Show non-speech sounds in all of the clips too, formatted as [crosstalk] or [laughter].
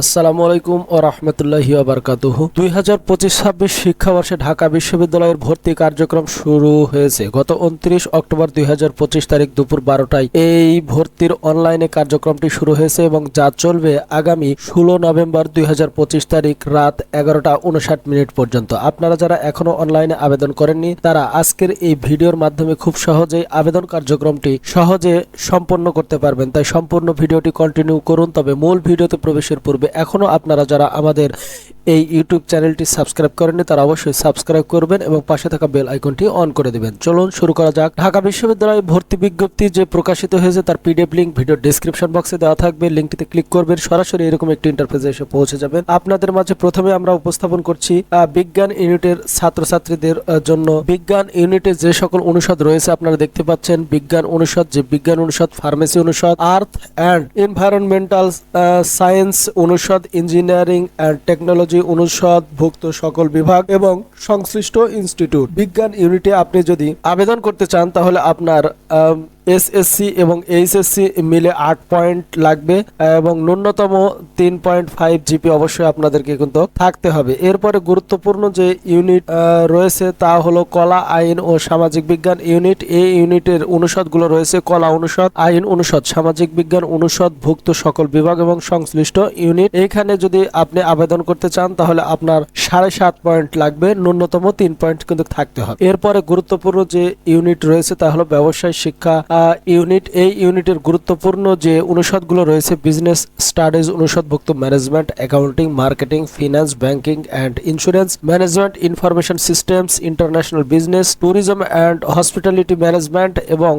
আসসালামু আলাইকুম ও রহমতুল্লাহি দুই হাজার পঁচিশ ছাব্বিশ শিক্ষাবর্ষে ঢাকা বিশ্ববিদ্যালয়ের ভর্তি কার্যক্রম শুরু হয়েছে। গত উনত্রিশ অক্টোবর দুই হাজার পঁচিশ তারিখ দুপুর বারোটায় এই ভর্তির অনলাইনে কার্যক্রমটি শুরু হয়েছে এবং যা চলবে আগামী ষোলো নভেম্বর দুই তারিখ রাত এগারোটা উনষাট মিনিট পর্যন্ত। আপনারা যারা এখনও অনলাইনে আবেদন করেননি, তারা আজকের এই ভিডিওর মাধ্যমে খুব সহজেই আবেদন কার্যক্রমটি সহজে সম্পন্ন করতে পারবেন। তাই সম্পূর্ণ ভিডিওটি কন্টিনিউ করুন, তবে মূল ভিডিওতে প্রবেশের পূর্বে এখনও আপনারা যারা আমাদের এই ইউটিউব চ্যানেলটি সাবস্ক্রাইব করেননি, তারা অবশ্যই সাবস্ক্রাইব করবেন এবং পাশে থাকা বেল আইকনটি অন করে দেবেন। চলুন শুরু করা যাক। ঢাকা বিশ্ববিদ্যালয়ে ভর্তি বিজ্ঞপ্তি যে প্রকাশিত হয়েছে, তার পিডিএফ লিঙ্ক ভিডিও ডিসক্রিপশন বক্সে দেওয়া থাকবে। লিঙ্কটিতে ক্লিক করবেন, সরাসরি এরকম একটি ইন্টারফেসে এসে পৌঁছে যাবেন। আপনাদের মাঝে প্রথমে আমরা উপস্থাপন করছি বিজ্ঞান ইউনিটের ছাত্রছাত্রীদের জন্য। বিজ্ঞান ইউনিটে যে সকল অনুষদ রয়েছে, আপনারা দেখতে পাচ্ছেন বিজ্ঞান অনুষদ, যে বিজ্ঞান অনুষদ ফার্মেসি অনুষদ আর্থ অ্যান্ড এনভায়রনমেন্টাল সায়েন্স অনুষদ ইঞ্জিনিয়ারিং অ্যান্ড টেকনোলজি অনুষদ, ভুক্ত সকল বিভাগ এবং সংশ্লিষ্ট ইনস্টিটিউট। বিজ্ঞান ইউনিটে আপনি যদি আবেদন করতে চান, তাহলে আপনার এসএসসি এবং এইচএসসি মিলে আট পয়েন্ট লাগবে, এবং ন্যূনতম তিন পয়েন্ট ফাইভ জিপি অবশ্যই আপনাদেরকে কিন্তু থাকতে হবে। এরপরে গুরুত্বপূর্ণ যে ইউনিট রয়েছে তা হলো কলা, আইন ও সামাজিক বিজ্ঞান ইউনিট এই ইউনিটের অনুষদগুলো রয়েছে কলা অনুষদ, আইন অনুষদ, সামাজিক বিজ্ঞান অনুষদ, ভুক্ত সকল বিভাগ এবং সংশ্লিষ্ট ইউনিট এখানে যদি আপনি আবেদন করতে চান, তাহলে আপনার সাড়ে সাত পয়েন্ট লাগবে, ন্যূনতম তিন পয়েন্ট কিন্তু থাকতে হবে। এরপরে গুরুত্বপূর্ণ যে ইউনিট রয়েছে, তা হলো ব্যবসায় শিক্ষা ইউনিট এই ইউনিটের গুরুত্বপূর্ণ যে অনুষদগুলো রয়েছে business studies অনুষদভুক্ত management accounting marketing finance banking and insurance management information systems international business tourism and hospitality management এবং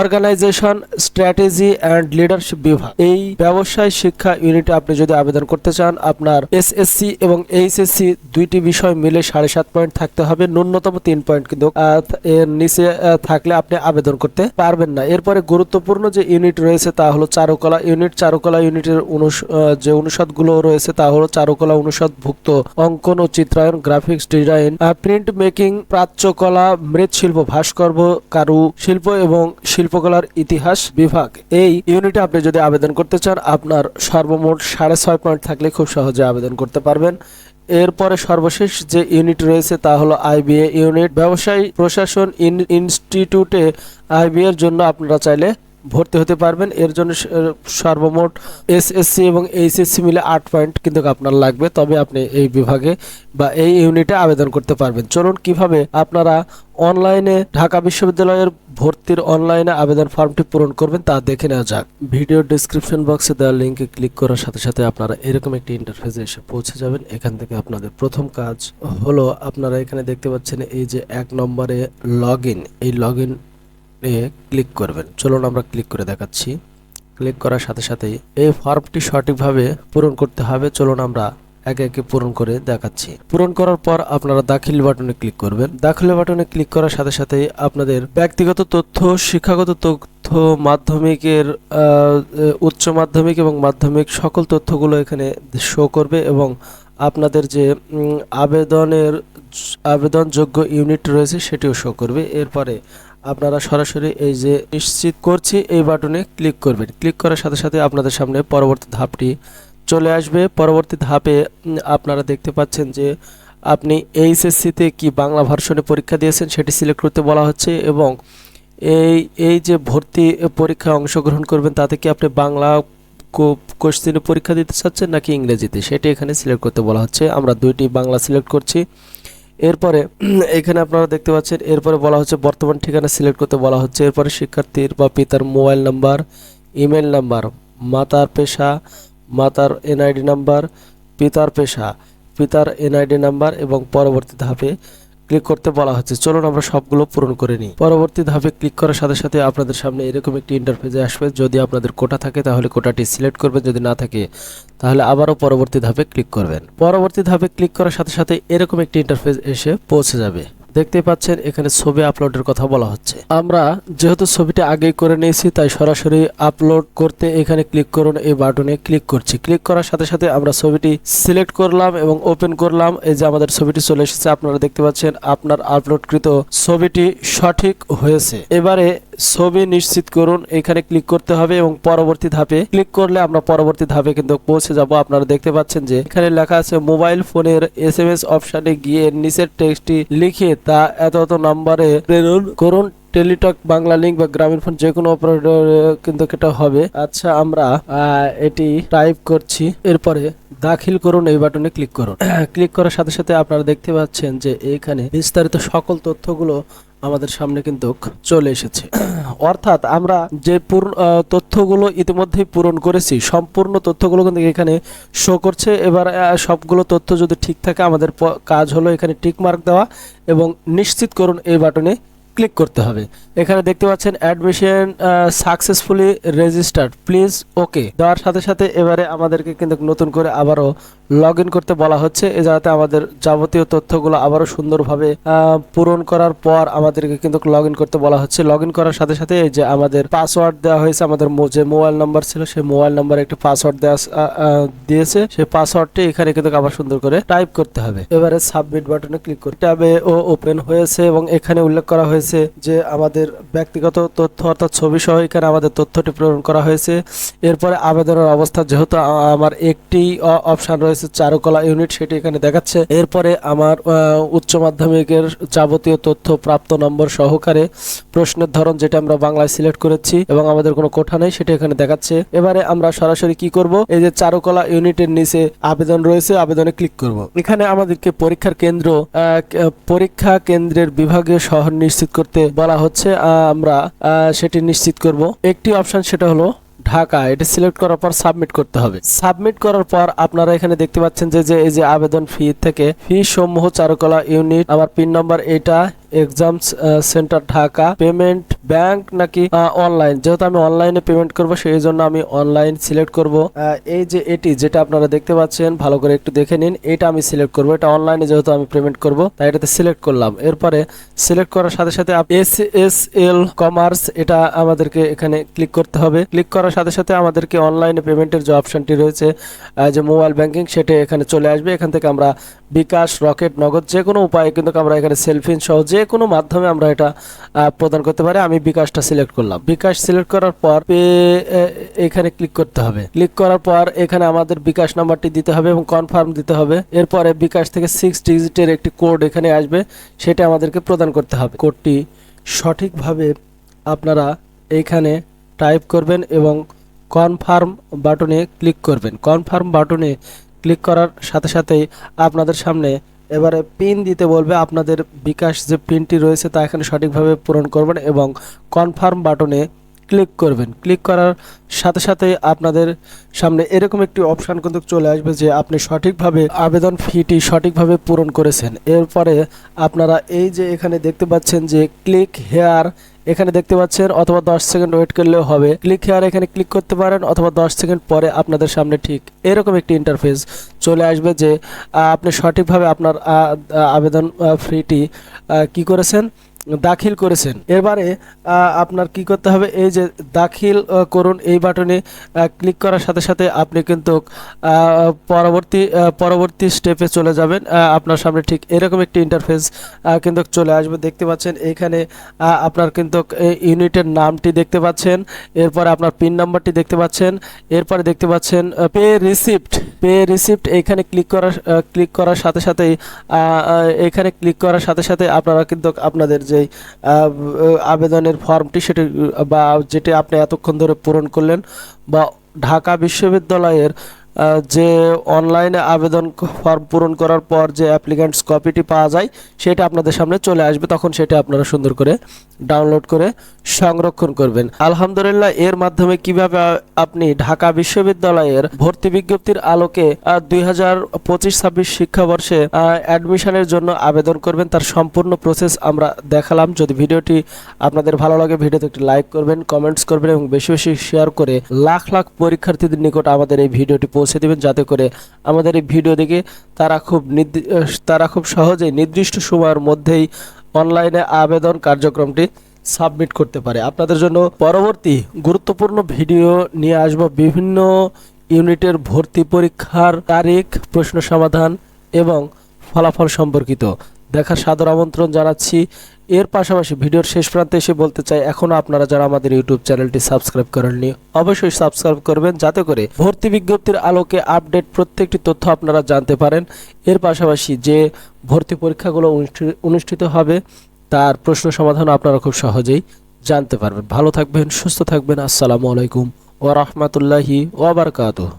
অর্গানাইজেশন স্ট্র্যাটেজি অ্যান্ড লিডারশিপ বিভাগ। এই ব্যবসায় শিক্ষা ইউনিটে আপনি যদি আবেদন করতে চান, আপনার এসএসসি এবং এইচএসসি দুইটি বিষয় মিলে সাড়ে সাত পয়েন্ট থাকতে হবে, ন্যূনতম তিন পয়েন্ট কিন্তু এর নিচে থাকলে আপনি আবেদন করতে পারবেন না। এরপরে গুরুত্বপূর্ণ যে ইউনিট রয়েছে তা হলো চারুকলা ইউনিট চারুকলা ইউনিটের যে অনুষদগুলো রয়েছে তা হলো চারুকলা অনুষদভুক্ত অঙ্কন ও চিত্রায়ন গ্রাফিক্স ডিজাইন প্রিন্ট মেকিং প্রাচ্যকলা, মৃৎশিল্প, ভাস্কর্য, কারু শিল্প এবং শিল্পকলার ইতিহাস বিভাগ। এই ইউনিটে আপনি যদি আবেদন করতে চান, আপনার সর্বমোট সাড়ে ছয় পয়েন্ট থাকলে খুব সহজে আবেদন করতে পারবেন। এরপরে সর্বশেষ যে ইউনিট রয়েছে তা হলো আইবিএ ইউনিট। ব্যবসায়ী প্রশাসন ইন- ইনস্টিটিউটে আইবিএ এর জন্য আপনারা চাইলে ভর্তি হতে পারবেন। এর জন্য সর্বমোট এসএসসি এবং এইচএসসি মিলে আট পয়েন্ট কিন্তু আপনার লাগবে। তবে আপনি এই বিভাগে বা এই ইউনিটে আবেদন করতে পারবেন। চলুন কীভাবে আপনারা অনলাইনে ঢাকা বিশ্ববিদ্যালয়ের ভর্তির অনলাইনে আবেদন ফর্মটি পূরণ করবেন তা দেখে নেওয়া যাক। ভিডিও ডিসক্রিপশন বক্সে দেওয়া লিঙ্কে ক্লিক করার সাথে সাথে আপনারা এরকম একটি ইন্টারফেসে এসে পৌঁছে যাবেন। এখান থেকে আপনাদের প্রথম কাজ হলো, আপনারা এখানে দেখতে পাচ্ছেন এই যে এক নম্বরে লগ এই লগ এ ক্লিক করবেন। চলুন আমরা ক্লিক করে দেখাচ্ছি। ক্লিক করার সাথে সাথেই এই ফর্মটি সঠিকভাবে পূরণ করতে হবে। চলুন আমরা একে একে পূরণ করে দেখাচ্ছি। পূরণ করার পর আপনারা দাখিল বাটনে ক্লিক করবেন। দাখিল বাটনে ক্লিক করার সাথে সাথেই আপনাদের ব্যক্তিগত তথ্য, শিক্ষাগত তথ্য, মাধ্যমিকের উচ্চ মাধ্যমিক এবং মাধ্যমিক সকল তথ্যগুলো এখানে শো করবে এবং আপনাদের যে আবেদনের, আবেদনযোগ্য ইউনিট রয়েছে সেটিও শো করবে। এরপরে আপনারা সরাসরি এই যে নিশ্চিত করছি, এই বাটনে ক্লিক করবেন। ক্লিক করার সাথে সাথে আপনাদের সামনে পরবর্তী ধাপটি চলে আসবে। পরবর্তী ধাপে আপনারা দেখতে পাচ্ছেন যে আপনি এইচএসসিতে কি বাংলা ভার্সনে পরীক্ষা দিয়েছেন সেটি সিলেক্ট করতে বলা হচ্ছে এবং এই এই যে ভর্তি পরীক্ষায় অংশগ্রহণ করবেন তাতে কি আপনি বাংলা কোশ্চেনে পরীক্ষা দিতে চাচ্ছেন নাকি ইংরেজিতে? সেটি এখানে সিলেক্ট করতে বলা হচ্ছে। আমরা দুইটি বাংলা সিলেক্ট করছি। এরপরে, [clears throat] এখানে আপনারা দেখতে পাচ্ছেন, এরপরে বলা হচ্ছে বর্তমান ঠিকানা সিলেক্ট করতে বলা হচ্ছে। এরপরে শিক্ষার্থীর বা পিতার মোবাইল নাম্বার, ইমেল নাম্বার, মাতার পেশা, মাতার এনআইডি নাম্বার, পিতার পেশা, পিতার এনআইডি নাম্বার এবং পরবর্তী ধাপে ক্লিক করতে বলা হচ্ছে। চলুন আমরা সবগুলো পূরণ করে নিই। পরবর্তী ধাপে ক্লিক করার সাথে সাথে আপনাদের সামনে এরকম একটি ইন্টারফেসে আসবে। যদি আপনাদের কোটা থাকে, তাহলে কোটাটি সিলেক্ট করবেন। যদি না থাকে, তাহলে আবারও পরবর্তী ধাপে ক্লিক করবেন। পরবর্তী ধাপে ক্লিক করার সাথে সাথে এরকম একটি ইন্টারফেস এসে পৌঁছে যাবে। দেখতে পাচ্ছেন, এখানে ছবি আপলোডের কথা বলা হচ্ছে। আমরা যেহেতু ছবিটি আগেই করে নিয়েছি, তাই সরাসরি আপলোড করতে এখানে ক্লিক করুন, এই বাটনে ক্লিক করছি। ক্লিক করার সাথে সাথে আমরা ছবিটি সিলেক্ট করলাম এবং ওপেন করলাম। এই যে আমাদের ছবিটি চলে এসেছে, আপনারা দেখতে পাচ্ছেন, আপনার আপলোডকৃত ছবিটি সঠিক হয়েছে। এবারে ছবি নিশ্চিত করুন, এখানে ক্লিক করতে হবে এবং পরবর্তী ধাপে ক্লিক করলে আমরা পরবর্তী ধাপে কিন্তু পৌঁছে যাব। আপনারা দেখতে পাচ্ছেন যে এখানে লেখা আছে, মোবাইল ফোনের এস এম এস অপশনে গিয়ে নিচের টেক্সটটি লিখে তা এত এত নম্বরে প্রেরণ করুন। টেলিটক, বাংলা লিঙ্ক বা গ্রামীণ ফোন যে কোনো অপারেটর কিন্তু এটা হবে। আচ্ছা আমরা এটি টাইপ করছি। এরপরে দাখিল করুন, এই বাটনে ক্লিক করুন। [clears throat] ক্লিক করার সাথে সাথে আপনারা দেখতে পাচ্ছেন যে এখানে বিস্তারিত সকল তথ্যগুলো আমাদের সামনে কিন্তু চলে এসেছে। [clears throat] অর্থাৎ আমরা যে পূর্ণ তথ্যগুলো ইতিমধ্যেই পূরণ করেছি, সম্পূর্ণ তথ্যগুলো কিন্তু এখানে শো করছে। এবার সবগুলো তথ্য যদি ঠিক থাকে, আমাদের কাজ হলো এখানে টিক মার্ক দেওয়া এবং নিশ্চিত করুন এই বাটনে ক্লিক করতে হবে। এখানে দেখতে পাচ্ছেন admission successfully registered please okay দেওয়ার সাথে সাথে এবারে আমাদেরকে কিন্তু নতুন করে আবারও লগ করতে বলা হচ্ছে। এ যাতে আমাদের যাবতীয় তথ্যগুলো আবারও সুন্দরভাবে পূরণ করার পর আমাদেরকে কিন্তু লগ করতে বলা হচ্ছে। লগ করার সাথে সাথে এই যে আমাদের পাসওয়ার্ড দেওয়া হয়েছে, আমাদের যে মোবাইল নাম্বার ছিল, সেই মোবাইল নাম্বারে একটি পাসওয়ার্ড দেওয়া দিয়েছে। সেই পাসওয়ার্ডটি এখানে কিন্তু আবার সুন্দর করে টাইপ করতে হবে। এবারে সাবমিট বাটনে ক্লিক করতে হবে। ও ওপেন হয়েছে এবং এখানে উল্লেখ করা হয়েছে যে আমাদের ব্যক্তিগত তথ্য অর্থাৎ ছবি সহ এখানে আমাদের তথ্যটি প্রেরণ করা হয়েছে। এরপরে আবেদনের অবস্থা, যেহেতু আমার একটি অপশন রয়েছে চারুকলা ইউনিট, সেটি এখানে দেখাচ্ছে। এরপরে আমার উচ্চ মাধ্যমিকের যাবতীয় তথ্য প্রাপ্ত নম্বর সহকারে প্রশ্নের ধরন যেটা আমরা বাংলায় সিলেক্ট করেছি এবং আমাদের কোনো কোঠা নেই, সেটা এখানে দেখাচ্ছে। এবারে আমরা সরাসরি কি করব? এই যে চারুকলা ইউনিটের নিচে আবেদন রয়েছে, আবেদনে ক্লিক করব। এখানে আমাদেরকে পরীক্ষার কেন্দ্র পরীক্ষা কেন্দ্রের বিভাগীয় শহর নিশ্চিত করতে বলা হচ্ছে আমরা সেটি নিশ্চিত করব। একটি অপশন সেটা হলো ঢাকা, এটা সিলেক্ট করার পর সাবমিট করতে হবে। সাবমিট করার পর আপনারা এখানে দেখতে পাচ্ছেন যে এই যে আবেদন ফি থেকে ফি সমূহ চারুকলা ইউনিট আমার পিন নম্বর এটা exam centre Dhaka payment bank নাকি অনলাইন যেহেতু আমি অনলাইনে পেমেন্ট করব সেই জন্য আমি অনলাইন সিলেক্ট করব। এই যে এটি, যেটা আপনারা দেখতে পাচ্ছেন, ভালো করে একটু দেখে নিন। এটা আমি সিলেক্ট করব। এটা অনলাইনে যেহেতু আমি পেমেন্ট করব, তাই এটাতে সিলেক্ট করলাম। এরপরে সিলেক্ট করার সাথে সাথে এস এস এল কমার্স এটা আমাদেরকে এখানে ক্লিক করতে হবে। ক্লিক করার সাথে সাথে আমাদেরকে অনলাইনে পেমেন্টের যে অপশনটি রয়েছে যে মোবাইল ব্যাংকিং সেটা এখানে চলে আসবে। এখান থেকে আমরা বিকাশ, রকেট, নগদ যে কোনো উপায়ে কিন্তু আমরা এখানে সেলফিন সহ যে কোনো মাধ্যমে আমরা এটা প্রদান করতে পারি। আমি বিকাশটা সিলেক্ট করলাম। বিকাশ সিলেক্ট করার পর পে এখানে ক্লিক করতে হবে। ক্লিক করার পর এখানে আমাদের বিকাশ নাম্বারটি দিতে হবে এবং কনফার্ম দিতে হবে। এরপরে বিকাশ থেকে সিক্স ডিজিটের একটি কোড এখানে আসবে। সেটা আমাদেরকে প্রদান করতে হবে। কোডটি সঠিকভাবে আপনারা এইখানে টাইপ করবেন এবং কনফার্ম বাটনে ক্লিক করবেন। কনফার্ম বাটনে ক্লিক করার সাথে সাথেই আপনাদের সামনে এবারে পিন দিতে বলবে আপনাদের বিকাশ যে পিনটি রয়েছে তা এখানে সঠিকভাবে পূরণ করবেন এবং কনফার্ম বাটনে ক্লিক করবেন। ক্লিক করার সাথে সাথে আপনাদের সামনে এরকম একটি অপশান কিন্তু চলে আসবে যে আপনি সঠিকভাবে আবেদন ফিটি সঠিকভাবে পূরণ করেছেন। এরপরে আপনারা এই যে এখানে দেখতে পাচ্ছেন যে ক্লিক হেয়ার এখানে দেখতে পাচ্ছেন, অথবা 10 সেকেন্ড ওয়েট করলেও হবে। ক্লিক হেয়ার এখানে ক্লিক করতে পারেন, অথবা 10 সেকেন্ড পরে আপনাদের সামনে ঠিক এরকম একটি ইন্টারফেস চলে আসবে যে আপনি সঠিকভাবে আপনার আবেদন ফ্রিটি কি করেছেন? দাখিল করেছেন। এবারে আপনার কি করতে হবে? এই যে দাখিল করুন এই বাটনে ক্লিক করার সাথে সাথে আপনি কিন্তু পরবর্তী পরবর্তী স্টেপে চলে যাবেন। আপনার সামনে ঠিক এরকম একটি ইন্টারফেস কিন্তু চলে আসবে। দেখতে পাচ্ছেন এইখানে আহ, আপনার কিন্তু ইউনিটের নামটি দেখতে পাচ্ছেন। এরপরে আপনার পিন নাম্বারটি দেখতে পাচ্ছেন। এরপরে দেখতে পাচ্ছেন পে রিসিপ্ট পে রিসিপ্ট এখানে ক্লিক করার ক্লিক করার সাথে সাথেই এখানে ক্লিক করার সাথে সাথে আপনারা কিন্তু আপনাদের যেই আবেদনের ফর্মটি সেটি বা যেটি আপনি এতক্ষণ ধরে পূরণ করলেন বা ঢাকা বিশ্ববিদ্যালয়ের যে অনলাইনে আবেদন ফর্ম পূরণ করার পর যে অ্যাপ্লিক্যান্টস কপিটি পাওয়া যায়, সেটা আপনাদের সামনে চলে আসবে। তখন সেটা আপনারা সুন্দর করে ডাউনলোড করে সংরক্ষণ করবেন। আলহামদুলিল্লাহ, এর মাধ্যমে কীভাবে আপনি ঢাকা বিশ্ববিদ্যালয়ের ভর্তি বিজ্ঞপ্তির আলোকে দুই হাজার পঁচিশ ছাব্বিশ শিক্ষাবর্ষে অ্যাডমিশনের জন্য আবেদন করবেন, তার সম্পূর্ণ প্রসেস আমরা দেখালাম। যদি ভিডিওটি আপনাদের ভালো লাগে, ভিডিওতে একটি লাইক করবেন কমেন্টস করবেন এবং বেশি বেশি শেয়ার করে লাখ লাখ পরীক্ষার্থীদের নিকট আমাদের এই ভিডিওটি পৌঁছে দিবেন যাতে করে আমাদের এই ভিডিও দেখে তারা খুব তারা খুব সহজেই নির্দিষ্ট সময়ের মধ্যেই অনলাইনে আবেদন কার্যক্রমটি সাবমিট করতে পারে। আপনাদের জন্য পরবর্তী গুরুত্বপূর্ণ ভিডিও নিয়ে আসব বিভিন্ন ইউনিটের ভর্তি পরীক্ষার তারিখ, প্রশ্ন সমাধান এবং ফলাফল সম্পর্কিত। দেখার সাদর আমন্ত্রণ জানাচ্ছি। এর পাশাপাশি ভিডিওর শেষ প্রান্তে এসে বলতে চাই, এখনও আপনারা যারা আমাদের ইউটিউব চ্যানেলটি সাবস্ক্রাইব করেননি, অবশ্যই সাবস্ক্রাইব করবেন যাতে করে ভর্তি বিজ্ঞপ্তির আলোকে আপডেট প্রত্যেকটি তথ্য আপনারা জানতে পারেন। এর পাশাপাশি যে ভর্তি পরীক্ষাগুলো অনুষ্ঠি- অনুষ্ঠিত হবে, তার প্রশ্ন সমাধান আপনারা খুব সহজেই জানতে পারবেন। ভালো থাকবেন, সুস্থ থাকবেন। আসসালামু আলাইকুম ওয়া রাহমাতুল্লাহি ওয়া বারাকাতুহু।